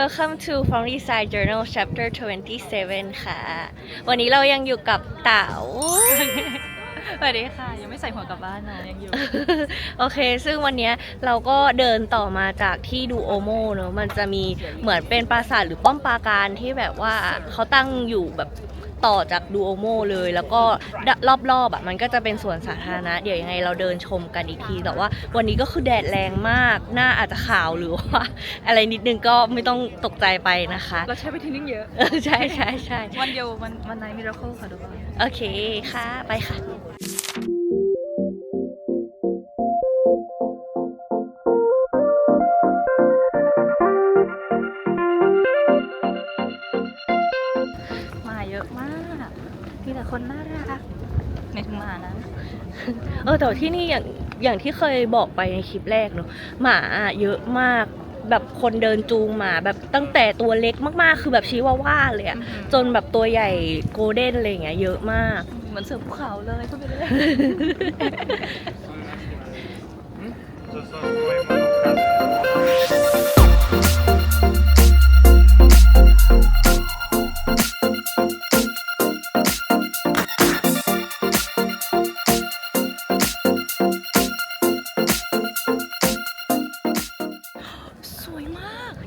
Welcome to From Design Journal Chapter 27 ค่ะ วันนี้เรายังอยู่กับเต๋า สวัสดีค่ะ ยังไม่ใส่หัวกลับบ้านนะยังอยู่ โอเค ซึ่งวันเนี้ยเราก็เดินต่อมาจากที่ดูโอโมเนอะมันจะมีเหมือนเป็นปราสาทหรือป้อมปราการที่แบบว่าเขาตั้งอยู่แบบ ต่อจากดูโอโมเลย แล้วก็รอบๆอะมันก็จะเป็นสวนสาธารณะ เดี๋ยวยังไงเราเดินชมกันอีกที แต่ว่าวันนี้ก็คือแดดแรงมาก หน้าอาจจะขาวหรือว่าอะไรนิดนึงก็ไม่ต้องตกใจไปนะคะ เราใช้ไปทีนึงเยอะเออใช่ใช่ใช่วันเดียววันวันไหนมิราเคิลค่ะทุกคนโอเคค่ะ ไปค่ะ เออแต่ว่าที่นี่อย่างอย่างที่เคยบอกไปในคลิปแรกเนอะหมาอะเยอะมากแบบคนเดินจูงหมาแบบตั้งแต่ตัวเล็กมากๆ คือแบบชี้ว่าว่าเลยอะจนแบบตัวใหญ่โกลเด้นอะไรอย่างเงี้ยเยอะมาก เหมือนเสือภูเขาเลยพูดไปเลยส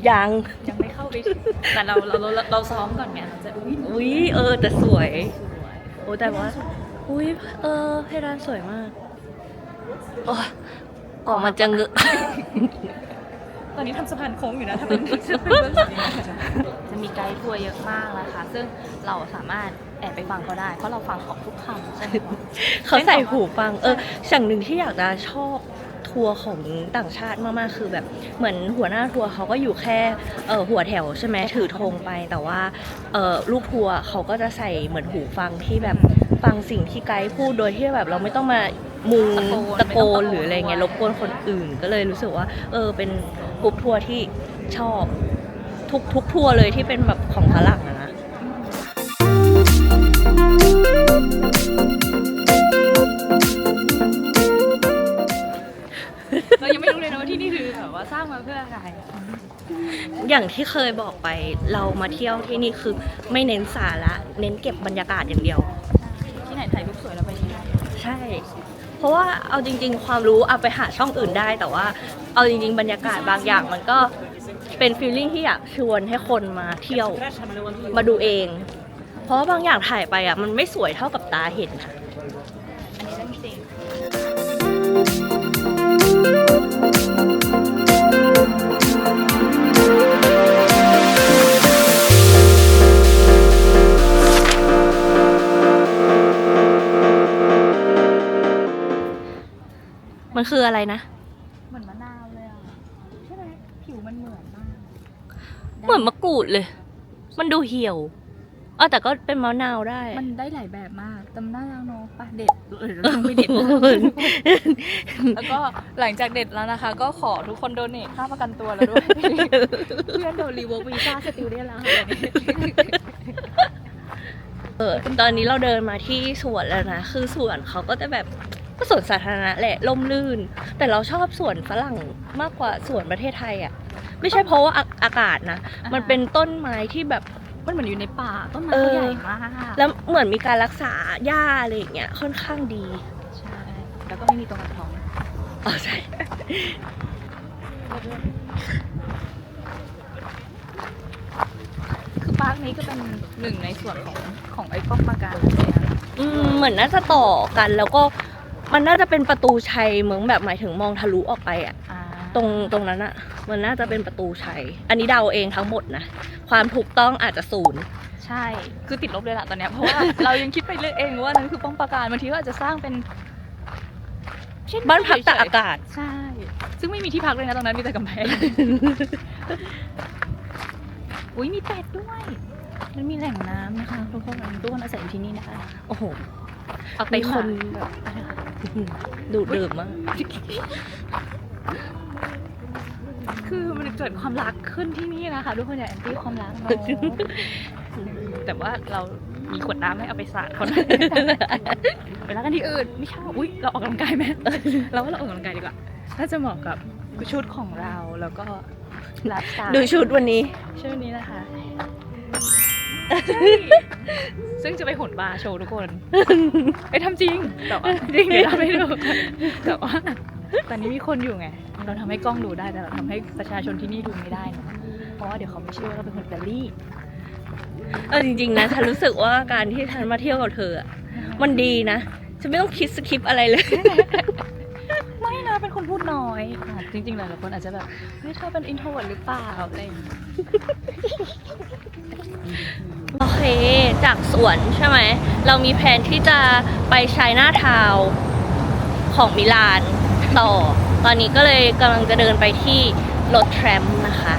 ยังยังไม่เข้าไปแต่เราเราเราเราซ้อมก่อนไงเราจะอุ้ยอุ้ยเออ แต่สวย สวยโอ้แต่ว่า อุ้ยเออเพดานสวยมากโอ้ยออกมาจะเงอะตอนนี้ทำสะพานโค้งอยู่นะถ้าเป็นเบื้องหลังจะมีไกด์ทัวร์เยอะมากนะคะ ซึ่งเราสามารถแอบไปฟังเขาได้ เพราะเราฟังออกทุกคำใช่ไหมคะเขาใส่หูฟัง เอออย่างหนึ่งที่อยากจะชอบ ทัวร์ของต่างชาติมากๆคือแบบเหมือนหัวหน้าทัวร์เขาก็อยู่แค่เออหัวแถวใช่ไหมถือธงไปแต่ว่าเออลูกทัวร์เขาก็จะใส่เหมือนหูฟังที่แบบฟังสิ่งที่ไกด์พูดโดยที่แบบเราไม่ต้องมามุงตะโกนหรืออะไรเงี้ยรบกวนคนอื่นก็เลยรู้สึกว่า เออเป็นกลุ่มทัวร์ที่ชอบทุกทุกทัวร์เลยที่เป็นแบบของฝรั่งอะ แบบว่าสร้างมาเพื่ออะไร อย่างที่เคยบอกไปเรามาเที่ยวที่นี่คือไม่เน้นสาระ เน้นเก็บบรรยากาศอย่างเดียว ที่ไหนถ่ายรูปสวยเราไปที่นั่นใช่ เพราะว่าเอาจริง ๆ ความรู้เอาไปหาช่องอื่นได้ แต่ว่าเอาจริง ๆ บรรยากาศบางอย่างมันก็เป็นฟีลลิ่งที่อยากชวนให้คนมาเที่ยวมาดูเอง เพราะว่าบางอย่างถ่ายไปอะมันไม่สวยเท่ากับตาเห็นนะอันนี้เรื่องจริง มันคืออะไรนะ เหมือนมะนาวเลยอะใช่ไหมผิวมันเหมือนมากเหมือนมะกรูดเลย มันดูเหี่ยวเออแต่ก็เป็นมะนาวได้ มันได้หลายแบบมากแต่มันน่ารักเนาะปะเด็ดเออเราต้องไปเด็ดนะแล้วก็หลังจากเด็ดแล้วนะคะ ก็ขอทุกคนโดเนทค่าประกันตัวแล้วด้วย เพื่อนโดนรีเวิร์กวีซ่าสติลเดียนแล้วค่ะเออตอนนี้เราเดินมาที่สวนแล้วนะ คือสวนเขาก็จะแบบ ก็สวนสาธารณะแหละล่มลื่น แต่เราชอบสวนฝรั่งมากกว่าสวนประเทศไทยอะ ไม่ใช่เพราะว่าอาอากาศนะ อ่าฮะ มันเป็นต้นไม้ที่แบบ มันเหมือนอยู่ในป่าต้นไม้เออ เขาใหญ่มากแล้วเหมือนมีการรักษาหญ้าอะไรอย่างเงี้ยค่อนข้างดีใช่แล้วก็ไม่มีตรงกระท้องอ๋อใช่ คือปาร์คนี้ก็เป็นหนึ่งในส่วนของของไอ้ป้อมปราการเลยนะ อืมเหมือนน่าจะต่อกันแล้วก็ มันน่าจะเป็นประตูชัยเหมือนแบบหมายถึงมองทะลุออกไปอะอ่าตรงตรงนั้นอะมันน่าจะเป็นประตูชัย อันนี้เดาเองทั้งหมดนะความถูกต้องอาจจะศูนย์ ใช่คือติดลบเลยล่ะตอนเนี้ยเพราะว่า เรายังคิดไปเรื่อยเองว่านั้นคือป้อมปราการบางทีก็อาจจะสร้างเป็นเช่บ้านพักตากอากาศ ใช่ ซึ่งไม่มีที่พักเลยนะตรงนั้นมีแต่กำแพง อุ้ยมีเป็ดด้วย มันมีแหล่งน้ำนะคะทุกคนทุกคนอาศัยอยู่ที่นี่นะคะ โอ้โห เอามีไปคคนนแบบดูดดื่มมากคือมันเกิดความรักขึ้นที่นี่นะคะทุกคนอย่าแอนตี้ความรักเนอะแต่ว่าเรามีขวดน้ำให้เอาไปสาดเขานะไปรักกันที่อื่นไม่ชอบอุ้ยเราออกกำลังกายไหมเราว่าเราออกกำลังกายดีกว่าน่าจะเหมาะกับชุดของเราแล้วก็ไลฟ์สไตล์ ดูชุดวันนี้ ชื่อนี้นะคะ ซึ่งจะไปหุ่นบาร์โชว์ทุกคน ไปทำจริงแต่ว่าจริงเดี๋ยวเราไม่ดูแต่ว่าตอนนี้มีคนอยู่ไง เราทำให้กล้องดูได้แต่เราทำให้ประชาชนที่นี่ดูไม่ได้นะเพราะว่าเดี๋ยวเขาไม่เชื่อว่าเราเป็นคนอิตาลีเออจริงๆนะฉันรู้สึกว่าการที่ฉันมาเที่ยวกับเธออะมันดีนะฉันไม่ต้องคิดสคริปต์อะไรเลยไม่นะ เป็นคนพูดน้อยอะจริงๆหลายๆคนอาจจะแบบเฮ้ยเธอเป็นอินโทรเวิร์ดหรือเปล่าอะไรอย่างเงี้ยโอเค จากสวนใช่ไหม เรามีแผนที่จะไปชายนาทาวน์ของมิลานต่อ ตอนนี้ก็เลยกำลังจะเดินไปที่รถแทรมนะคะ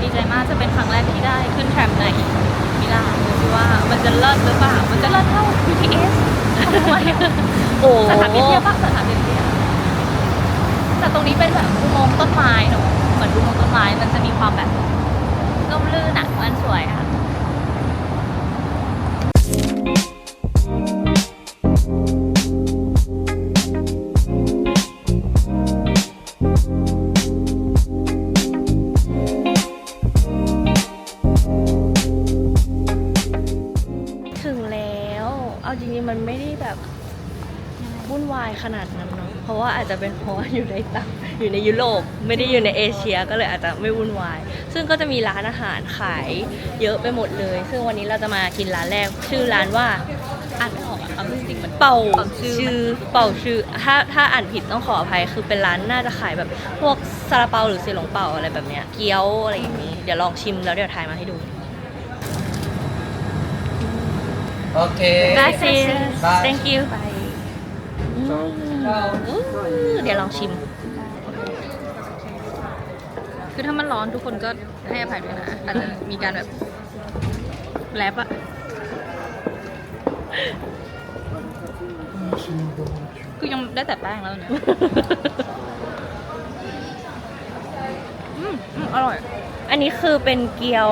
ดีใจมากจะเป็นครั้งแรกที่ได้ขึ้นแทรมในมิลานดูสิว่ามันจะเลิศหรือเปล่า มันจะเลิศเท่า BTS ทำไมอะโอ้สถานที่เที่ยวปะสถานที่เที่ยว แต่ตรงนี้เป็นแบบอุโมงค์ต้นไม้เนอะเหมือนอุโมงค์ต้นไม้มันจะมีความแบบร่มรื่นอะมันสวยอะถึงแล้ว เอาจริงๆมันไม่ได้แบบ วุ่นวายขนาดนั้นเนาะเพราะว่าอาจจะเป็นเพราะว่าอยู่ในต่างอยู่ในยุโรปไม่ได้อยู่ในเอเชียก็เลยอาจจะไม่วุ่นวาย ซึ่งก็จะมีร้านอาหารขายเยอะไปหมดเลย ซึ่งวันนี้เราจะมากินร้านแรก ชื่อร้านว่าอ่านไม่ออกอะเอาจริงๆมันเป่าเป่าชื่อชื่อเป่าชื่อถ้าถ้าอ่านผิดต้องขออภัยคือเป็นร้านน่าจะขายแบบพวกซาลาเปาหรือเซหลงเปาอะไรแบบเนี้ยเกี๊ยวอะไรอย่างนี้ เดี๋ยวลองชิมแล้วเดี๋ยวถ่ายมาให้ดู Okay. Gracias Bye. thank you อืมอู้ เดี๋ยวลองชิม คือถ้ามันร้อนทุกคนก็ให้อภัยด้วยนะ อาจจะมีการแบบแรปอะคือยังได้แต่แป้งแล้วเนี่ยอืมอืมอร่อย อันนี้คือเป็นเกี๊ยว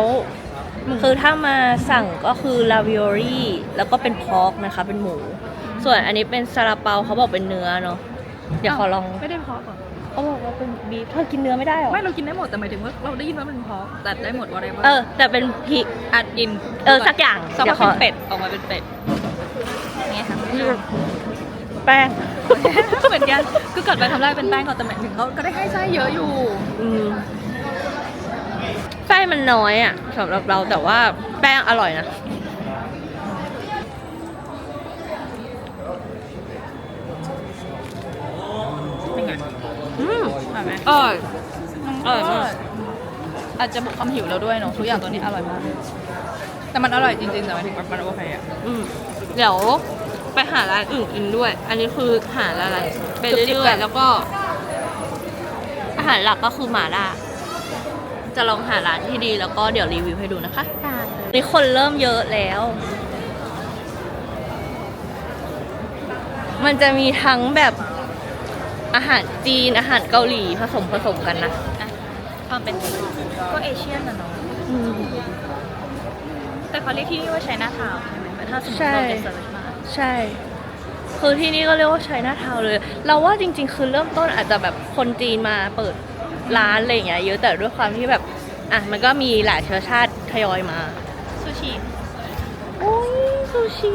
คือถ้ามาสั่งก็คือลาวิโอรี่ แล้วก็เป็นพอกนะคะ เป็นหมู ส่วนอันนี้เป็นซาลาเปาเขาบอกเป็นเนื้อเนาะเดี๋ยวขอลองไม่ได้พอกเหรอเขาบอกว่าเป็นบีฟเธอกินเนื้อไม่ได้เหรอไม่เรากินได้หมดแต่หมายถึงว่าเราได้ยินว่ามันพอกแต่ได้หมดว่าอะไรบ้างเออ แต่เป็นพริกอัดกินเออสักอย่างสักเดี๋ว่ายวขเป็อนเป็ดออกมาเป็นเป็ดเนี่ยค่ะแป้งเหมือนกันคือก่อนไปทำแรกเป็นแป้งก่อนแต่หมายถึงเขาก็ได้ให้ไส้เยอะอยู่อืมไส้มันน้อยอะสำหรับเราแต่ว่าแป้งอร่อยนะ เป็นไง อืม อ ร่อยไหมอร่อยอร่อยมากอาจจะบวกความหิวเราด้วยเนาะทุกอย่างตัวนี้อร่อยมาก แต่มันอร่อยจริงๆแต่หมายถึงมันโอเคอะอืมเดี๋ยวไปหาร้านอื่นกินด้วย อันนี้คือหาอะไรไปเรื่อยๆแล้วก็ อาหารหลักก็คือหมาล่าจะลองหาร้านที่ดีแล้วก็เดี๋ยวรีวิวให้ดูนะคะนี่คนเริ่มเยอะแล้ว มันจะมีทั้งแบบ อาหารจีนอาหารเกาหลีผสมผสมกันนะอะความเป็นก็เอเชียนนะเนาะอืมแต่เขาเรียกที่นี่ว่าไชน่าทาวน์ใช่ไหมถ้าสมมติใช่เราจะเซิร์ชมาใช่คือที่นี่ก็เรียกว่าใช้หน้าทาวน์เลย เราว่าจริง ๆ คือเริ่มต้นอาจจะแบบคนจีนมาเปิดร้านอะไรอย่างเงี้ยเยอะแต่ด้วยความที่แบบอะมันก็มีหลายเชื้อชาติทยอยมาซูชิโอ้ยซูชิ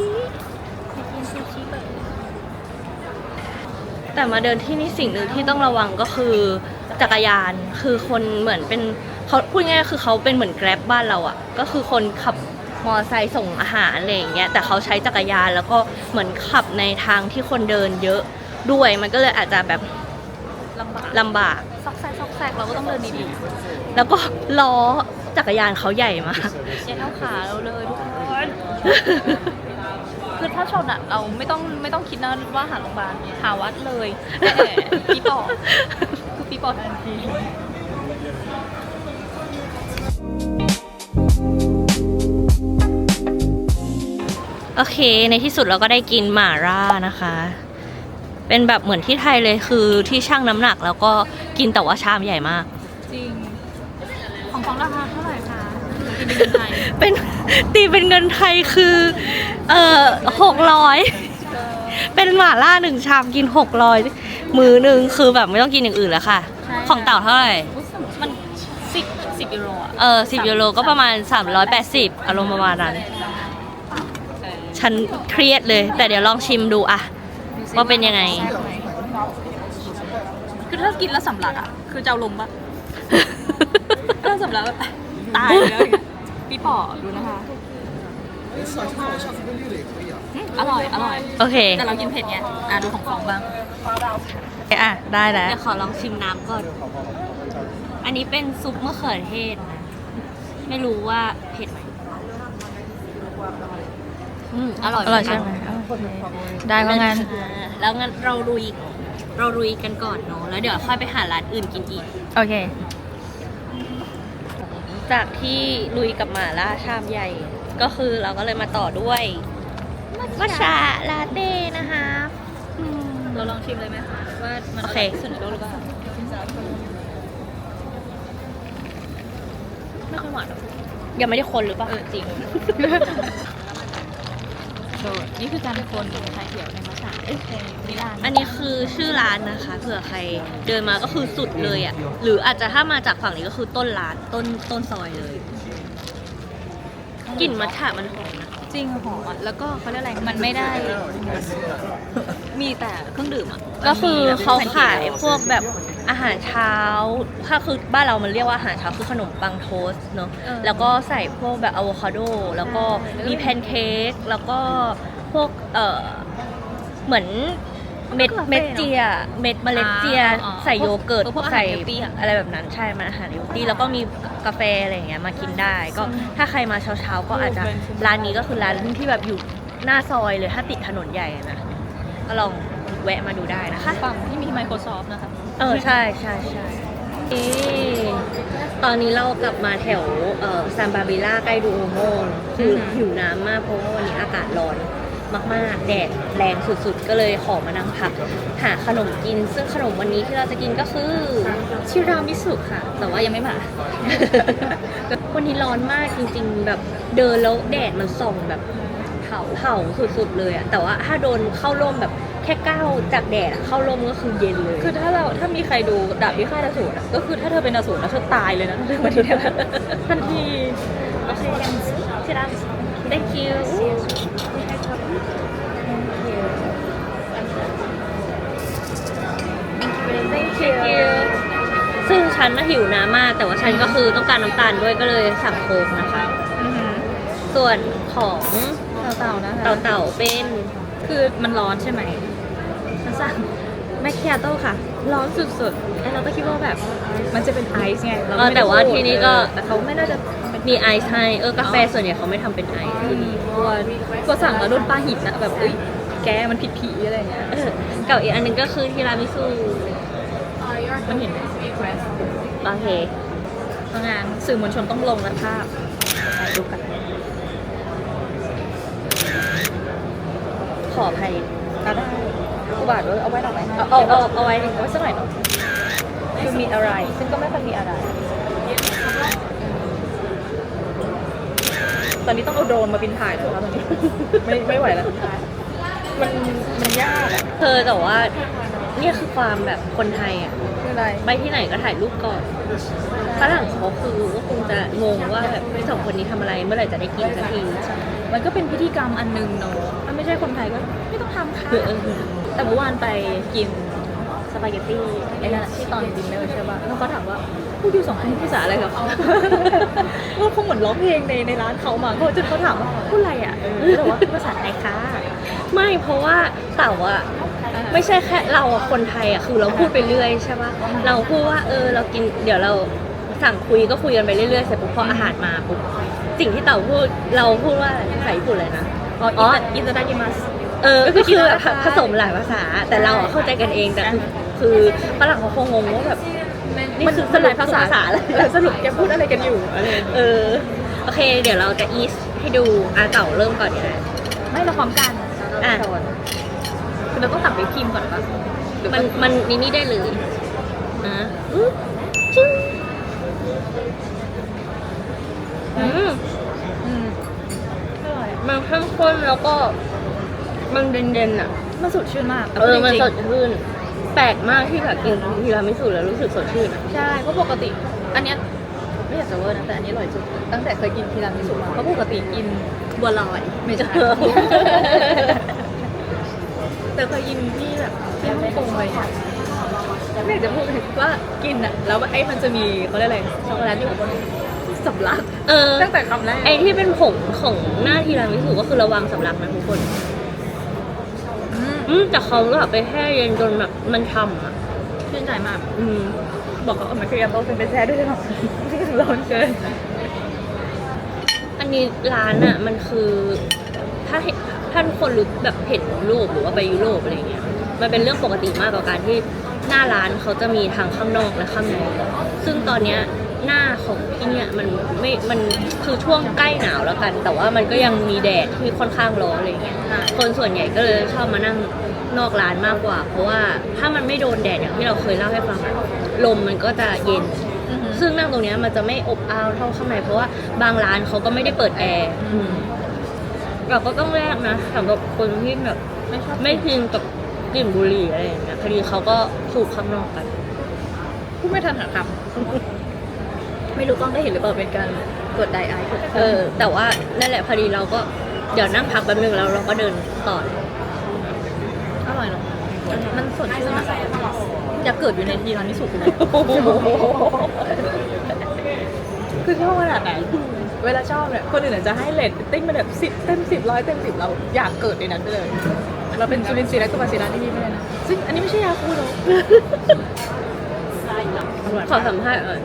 แต่มาเดินที่นี่สิ่งหนึ่งที่ต้องระวังก็คือจักรยานคือคนเหมือนเป็นเขาพูดง่ายๆคือเขาเป็นเหมือนแกร็บบ้านเราอะ่ะก็คือคนขับมอไซค์ส่งอาหารอะไรอย่างเงี้ยแต่เขาใช้จักรยานแล้วก็เหมือนขับในทางที่คนเดินเยอะด้วยมันก็เลยอาจจะแบบลำบากลำบาก ซอกแซกซอกแซกเราก็ต้องเดินดีแล้วก็ล้อจักรยานเขาใหญ่มาก ๆอย่าเท่าขาเราเลยทุกคนคือ ถ้าชนอะเราไม่ต้องไม่ต้องคิดนะว่าหาโรงพยาบาลหาวัดเลยแหมปีปอคือปีปอทันทีโอเค ในที่สุดเราก็ได้กินหม่าล่านะคะ เป็นแบบเหมือนที่ไทยเลยคือที่ชั่งน้ำหนักแล้วก็กินแต่ว่าชามใหญ่มาก จริง ของของราคา เป็นเงินไทยเป็นตีเป็นเงินไทยคือ เอ่อหกร้อยเป็นหม่าล่าหนึ่งชามกินหกร้อยมือหนึ่งคือแบบไม่ต้องกินอย่างอื่นแล้วค่ะใช่ของเต่าเท่าไหร่มัน10ยูโรอะเออสิบยูโรก็ประมาณ380อารมณ์ประมาณนั้น ฉันเครียดเลย แต่เดี๋ยวลองชิมดูอะว่าเป็นยังไง คือถ้ากินแล้วสำลักอะคือจะเอาลงปะถ้าสำลักแบบตายเลยอย่างเงี้ยพี่ ป๋อดูนะคะอืมอร่อยอร่อย โอเค แต่เรากินเผ็ดไงอะดูของฟองบ้าง อะ ได้แล้ว เดี๋ยวขอลองชิมน้ำก่อน อันนี้เป็นซุปมะเขือเทศนะ ไม่รู้ว่าเผ็ดไหมอืมอร่อยอร่อยใช่ไหมได้เพราะงั้น อ่าแล้วงั้นเราลุยเราลุยกันก่อนเนาะ แล้วเดี๋ยวค่อยไปหาร้านอื่นกินอีก โอเค จากที่ลุยกับหมาล่าชามใหญ่ ก็คือเราก็เลยมาต่อด้วยมัชชาลาเต้นะคะอืมเราลองชิมเลยไหมคะว่ามันโอเคร่ยที่สุดในโลกหรือเปล่าไม่ค่อยหวานหรอกยังไม่ได้คนหรือเปล่าเออจริงโดดนี่คือการคนชาเขียวในมัทฉะเอ้ยในนิลานอันนี้คือชื่อร้านนะคะเผื่อใครเดินมาก็คือสุดเลยอะ่ะ หรืออาจจะถ้ามาจากฝั่งนี้ก็คือต้นร้านต้นต้นซอยเลยกลิ่นมัทฉะมันหอมนะจริงหอมอะแล้วก็เขาเรียกอะไรมันไม่ได้ มีแต่เครื่องดื่มอะก็คือเขามันมีขายพวกแบบอาหารเช้า ถ้าคือบ้านเรามันเรียกว่าอาหารเช้าคือขนมปังโทสต์เนาะเออแล้วก็ใส่พวกแบบอะโวคาโด แล้วก็ใช่มีแพนเค้กแล้วก็พวกเอ่อ เหมือนเม็ดก็กาแฟเม็ดเจีย เม็ดเมล็ดเจียอ่าใส่โยเกิร์ตพวกอาหารใส่เฮลตี้อะอะไรแบบนั้นใช่มันอาหารเฮลตี้แล้วก็มีกาแฟอะไรอย่างเงี้ยมากินได้ ก็ถ้าใครมาเช้าๆ ก็อาจจะร้านนี้ก็คือร้านที่แบบอยู่หน้าซอยเลยถ้าติดถนนใหญ่อะนะก็ลองแวะมาดูได้นะคะ ฝั่งที่มี Microsoft นะคะเออ ใช่ใช่ใช่เอ๊ะตอนนี้เรากลับมาแถวเอ่อซานบาบิล่าใกล้ดูโอโมเนอะคืออหือหิวน้ำมากเพราะว่าวันนี้อากาศร้อน มากๆ แดดแรงสุดๆ ก็เลยขอมานั่งพัก หาขนมกิน ซึ่งขนมวันนี้ที่เราจะกินก็คือชิรามิสุค่ะ แต่ว่ายังไม่มา วันนี้ร้อนมากจริงๆ แบบเดินแล้วแดดมันส่องแบบเผาเผาสุดๆ เลยอะแต่ว่าถ้าโดนเข้าร่มแบบแค่ก้าวจากแดดอะเข้าร่มก็คือเย็นเลย คือถ้าเราถ้ามีใครดูดาบพิฆาตอสูรอะก็คือถ้าเธอเป็นอสูรแล้วเธอตายเลยนะถ้าเธอมาที่นี่ทันทีโอเคชิรามิสุ thank you thank you ซึ่งฉันน่ะหิวน้ำมาก แต่ว่าฉันก็คือต้องการน้ำตาลด้วยก็เลยสั่งโค้กนะคะส่วนของเต่าๆนะคะ เต่าเต่าๆเป็นคือมันร้อนใช่ไหมฉันสั่งแมคคิอาโต้ค่ะ ร้อนสุดๆไอ้เราก็คิดว่าแบบมันจะเป็นไอซ์ไงเราเออไม่ได้แต่ว่าพูดที่นี่ก็เออแต่เขาไม่น่าจะเป็นมีไอซ์ให้เออกาแฟส่วนใหญ่เขาไม่ทำเป็นไอซ์ที่นี่กลัวกลัวสั่งแล้วโดนปลาหินนะแบบเอ้ยแกมันผิดผีอะไรอย่างเงี้ย เออกับอีกอันหนึงก็คือทีรามิสุ มันเห็นไหมโอเคเพราะงานสื่อมวลชนต้องลงและภาพถ่ายรูปกัน ขออภัยเอาได้อุบาทเอาไว้หน่อยไหมเอาเอาเอาเอาไว้เอาไว้สักหน่อยเนาะคือมีอะไร ซึ่งก็ไม่ค่อยมีอะไร ตอนนี้ต้องเอาโดรนมาบินถ่ายแล้วตอนนี้ไม่ไม่ไหวแล้วมันมันยากอะเธอแต่ว่า เนี่ยคือความแบบคนไทยอะ คืออะไรไปที่ไหนก็ถ่ายรูปก่อนฝรั่งเขาคือก็คงจะงงว่าแบบสองคนนี้ทำอะไรเมื่อไหร่จะได้กินสักทีมันก็เป็นพิธีกรรมอันหนึงเนาะถ้าไม่ใช่คนไทยก็ไม่ต้องทำค่ะเออเออแต่เมื่อวานไปกินสปาเกตตี้ไอ้นั่นอะที่ตอนดินเนอร์ใช่ป่ะแล้วเขาถามว่าพูดอยู่สองคนภาษาอะไรกับเขาก็คงเหมือนร้องเพลงในในร้านเขามาเขาจนเขาถามว่าพูดอะไรอะเออแล้วบอกว่าภาษาไทยค่ะไม่เพราะว่าเต่าอะ ไม่ใช่แค่เราอะคนไทยอะคือเราพูดไปเรื่อยใช่ปะเราพูดว่าเออเรากินเดี๋ยวเราสั่งคุยก็คุยกันไปเรื่อยๆเสร็จปุ๊บพออาหารมาปุ๊บสิ่งที่เต่าพูดเราพูดว่าภาษาญี่ปุ่นเลยนะอ๋ออ๋ออินเตอร์ได้ยิมัสเออก็ก็คือคือแบบกินได้ผสมหลายภาษา แต่เราอะเข้าใจกันเองแต่คือคือฝรั่งเขาคงงงว่าแบบนี่มันคือมันหลายภาษาภาษาอะไรเออสรุปแกพูดอะไรกันอยู่อะไรอย่างเงี้ยเออโอเค เดี๋ยวเราจะอีสให้ดูอาเต่าเริ่มก่อนดีนะไม่เราพร้อมกันอะคือ เราต้องตักไปพิมพ์ก่อนปะหรือมัมันนมันนี่นี่ได้เลยอะอื้อจึ้งอืมอืมอร่อยมันเข้มข้นแล้วก็มันเด่นๆอะ มันสดชื่นมากเออ มันจริงสดชื่น แปลกมากที่แบบกินทีรามิสุแล้วรู้สึกสดชื่นอะใช่เพราะปกติ อันเนี้ยไม่อยากจะเวอร์นะแต่อันนี้อร่อยสุดตั้งแต่เคยกินทีรามิสุมาเพราะปกติกินบัวลอยไม่ใช่ แต่เคยกินที่แบบที่ฮ่องกงไปอะไม่อยากจะพูดเลยว่ากินอะแล้วไอ้มันจะมีเขาเรียกอะไรช็อกโกแลตอยู่บนสำลักเออตั้งแต่คำแรกไอที่เป็นผงของหน้าทีรามิสุก็คือระวังสำลักนะทุกคนอืมอืมแต่เขาแบบไปแช่เย็นจนแบบมันช่ำอะชื่นใจมาก อืมบอกเขาเอามาเคลียร์โต๊ะเป็นไปแช่ด้วยใช่ไหมที่ร้อนเกินอันนี้ร้านอะมันคือถ้าเห็น ถ้าทุกคนรู้แบบเห็นรูปหรือว่าไปยุโรปอะไรเงี้ยมันเป็นเรื่องปกติมากกับการที่หน้าร้านเขาจะมีทั้งข้างนอกและข้างในซึ่งตอนเนี้ยหน้าของที่เนี่ยมันไม่มันคือช่วงใกล้หนาวแล้วกัน แต่ว่ามันก็ยังมีแดดที่ค่อนข้างร้อนอะไรเงี้ยคนส่วนใหญ่ก็เลยชอบมานั่งนอกร้านมากกว่า เพราะว่าถ้ามันไม่โดนแดดอย่างที่เราเคยเล่าให้ฟังอะลมมันก็จะเย็น ซึ่งนั่งตรงเนี้ยมันจะไม่อบอ้าวเท่าข้างในเพราะว่าบางร้านเขาก็ไม่ได้เปิดแอร์อืม เราก็ต้องแลกนะสำหรับคนที่แบบไม่ชอบไม่ชินกับกลิ่นบุหรี่อะไรอย่างเงี้ยพอดีเขาก็สูบข้างนอกกัน พูดไม่ทันหันคำไม่รู้กล้องได้เห็นหรือเปล่าเป็นการกดไดไอซ์กดเออ แต่ว่านั่นแหละพอดีเราก็เดี๋ยวนั่งพักแป๊บนึงแล้วเราก็เดินต่อเลยอร่อยเนาะมันสดชื่นอะอยากเกิดอยู่ในทีร้านนี้สุดเลยคือชอบขนาดไหน เวลาชอบเนี่ยคนอื่นอาจจะให้เลทติ้งมาแบบสิบเต็มสิบร้อยเต็มสิบเราอยากเกิดในนั้นไปเลย เราเป็นจุลินทรีย์และตัวบาซิลัสที่นี่ไม่ได้นะซึ่งอันนี้ไม่ใช่ยาคูลหรอกอร่อยขอสัมภาษณ์เออ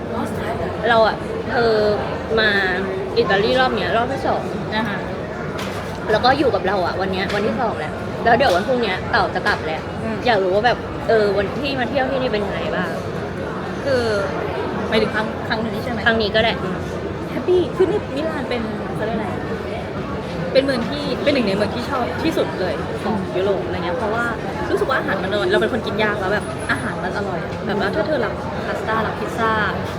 เราอะเธอมาอิตาลีรอบเนี้ยรอบที่สองนะคะแล้วก็อยู่กับเราอะวันเนี้ยวันที่สองแล้วแล้วเดี๋ยววันพรุ่งเนี้ยเต่าจะกลับแล้วอยากรู้ว่าแบบเออวันที่มาเที่ยวที่นี่เป็นยังไงบ้างคือหมายถึงครั้งครั้งนี้ใช่ไหมครั้งนี้ก็ได้อืมแฮ ปปี้คือนี่มิลานเป็นเขาเรียกอะไรเป็นเมืองที่เป็นหนึ่งในเมืองที่ชอบที่สุดเลยของยุโรปอะไรเงี้ยเพราะว่ารู้สึกว่าอาหารมันอร่อยเราเป็นคนกินยากแล้วแบบอาหารมันอร่อยแบบว่าถ้าเธอรับพาสต้ารับพิซซ่า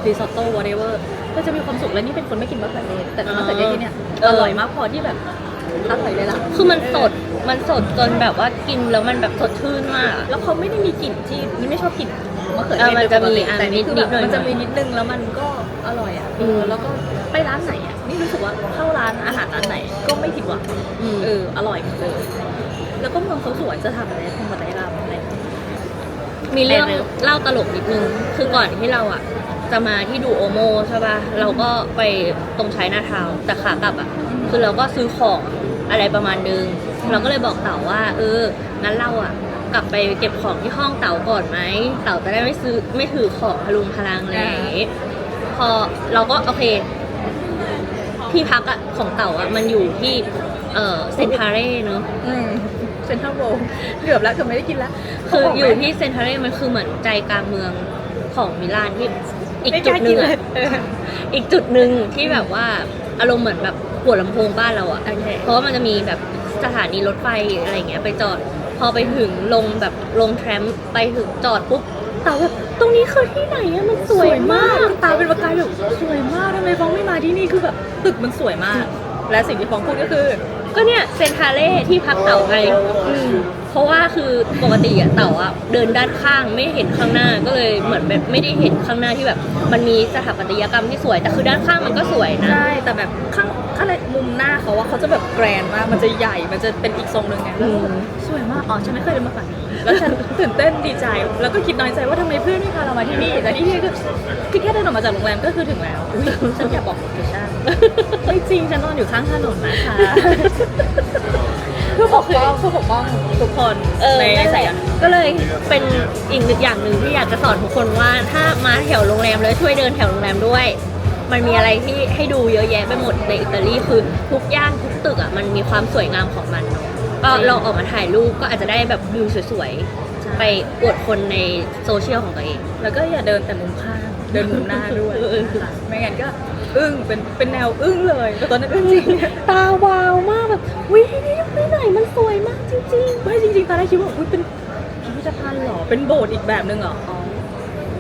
ริซอตโต้ whatever ก็จะมีความสุขและนี่เป็นคนไม่กินมะเขือเทศแต่มะเขือเทศที่เนี่ยอร่อยมากพอที่แบบอร่อยเลยล่ะคือมันสดมันสดจนแบบว่ากินแล้วมันแบบสดชื่นมากอะแล้วเขาไม่ได้มีกลิ่นที่นี่ไม่ชอบกลิ่นมะเขือเอเทอศมันโดยจะปกมีติอะแต่นี่คือแบบนิดๆหน่อยๆมันจะมีนิดนึงแล้วมันก็อร่อยอะเออแล้วก็ ไปร้านไหนอะนี่รู้สึกว่าเข้าร้านอาหารร้านไหนก็ไม่ผิดหวังอืมเอออร่อยหมดเลยแล้วก็เมืองเขาสวยจะทำอะไรคงมาได้รำอะไรมีเรื่องเล่าตลกนิดนึง คือก่อนที่เราอะ จะมาที่ดูโอโมใช่ป่ะ เราก็ไปตรงใช้นาทาวน์แต่ขากลับอะ คือเราก็ซื้อของอะไรประมาณนึง เราก็เลยบอกเต๋าว่า เออ งั้นเราอะ กลับไปเก็บของที่ห้องเต๋าก่อนไหม เต๋าจะได้ไม่ซื้อไม่ถือของพลุงพลังอะไรอย่างเลยพอเราก็โอเค ที่พักอะของเต๋าอะมันอยู่ที่เออเซนทาเร่เนอะอืมเซ็นทรัลโวเกือบแล้วเกือบไม่ได้กินแล้วคืออยู่ที่เซนทาเร่มันคือเหมือนใจกลางเมืองของมิลานที่อีกจุดหนึ่งอะอีกจุดหนึ่งที่แบบว่าอารมณ์เหมือนแบบหัวลำโพงบ้านเราอะโอเคเพราะว่ามันจะมีแบบสถานีรถไฟอะไรเงี้ยไปจอดพอไปถึงลงแบบลงแทรมไปถึงจอดปุ๊บเต๋าแบบตรงนี้คือที่ไหนอะมันสวยมากตาเป็นประกายแบบสวยมากทำไมฟ้องไม่มาที่นี่คือแบบ ตึกมันสวยมาก และสิ่งที่ฟ้องพูดก็คือ ก็เนี่ยเซนทาเร่ที่พักเต่าไงอืมเพราะว่าคือปกติอะเต่าอะเดินด้านข้างไม่เห็นข้างหน้าก็เลยเหมือนแบบไม่ได้เห็นข้างหน้าที่แบบ มันมีสถาปัตยกรรมที่สวยแต่คือด้านข้างมันก็สวยนะ ใช่แต่แบบข้างอะไรมุม หน้าเขาว่าเขาจะแบบแกรนด์มาก มันจะใหญ่ มันจะเป็นอีกทรงหนึ่งไงแล้วอืมสวยมาก อ๋อ ฉันไม่เคยเดินมาฝั่งนี้แล้วฉันตื่นเต้นดีใจ แล้วก็คิดน้อยใจว่าทำไมเพื่อนไม่พาเรามาที่นี่ แต่ที่นี่คือคือแค่เดินออกมาจากโรงแรมก็คือถึงแล้ว อุ๊ยฉันอยากบอกโลเคชั่นไม่จริง ฉันนอนอยู่ข้างถนนนะคะเพื่อปกป้องเพื่อปกป้องทุกคนเออในนั่นแหสาละยก็เลยเป็นอีกหนึ่งอย่างหนึ่งที่อยากจะสอนทุกคนว่าถ้ามาแถวโรงแรมเลยช่วยเดินแถวโรงแรมด้วย มันมีอะไรที่ให้ดูเยอะแยะไปหมดในอิตาลีคือทุกย่านทุกตึกอะมันมีความสวยงามของมันเนาะก็ลองออกมาถ่ายรูปก็อาจจะได้แบบวิวสวยๆ ไปอวดคนในโซเชียลของตัวเอง แล้วก็อย่าเดินแต่มุมข้างเดินมุมหน้าด้วยค่ะไม่งั้นก็อึ้งเป็นเป็นแนวอึ้งเลยแต่ตอนนั้นอึ้งจริงตาวาวมากแบบวิที่นี่ไปไหนมันสวยมากจริงไม่จริงๆตอนแรกคิดว่าอุ้ยเป็นพิพิธภัณฑ์เหรอเป็นโบสถ์อีกแบบนึงเหรออ๋อ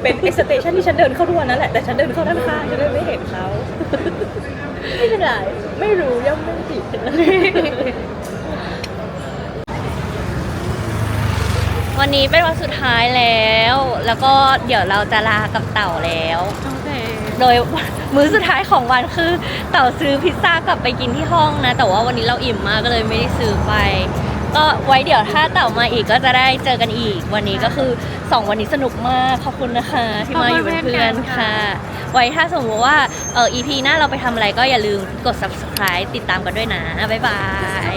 เป็นเอ็กสเตชันที่ฉันเดินเข้าทุกวันนั่นแหละแต่ฉันเดินเข้าด้านข้างฉันเลยไม่เห็นเขาไม่เป็นไรไม่รู้ย่อมไม่ผิดๆวันนี้เป็นวันสุดท้ายแล้ว แล้วก็เดี๋ยวเราจะลากับเต่าแล้วโอเคโดยมื้อสุดท้ายของวันคือ เต่าซื้อพิซซ่ากลับไปกินที่ห้องนะ แต่ว่าวันนี้เราอิ่มมากก็เลยไม่ได้ซื้อไป ก็ไว้เดี๋ยวถ้าเต่ามาอีกก็จะได้เจอกันอีก วันนี้ก็คือ 2 วันนี้สนุกมาก ขอบคุณนะคะที่มาอยู่เป็นเพื่อนค่ะ ไว้ถ้าสมมติว่าเออ EP หน้าเราไปทำอะไรก็อย่าลืมกด subscribe ติดตามกันด้วยนะ บ๊ายบาย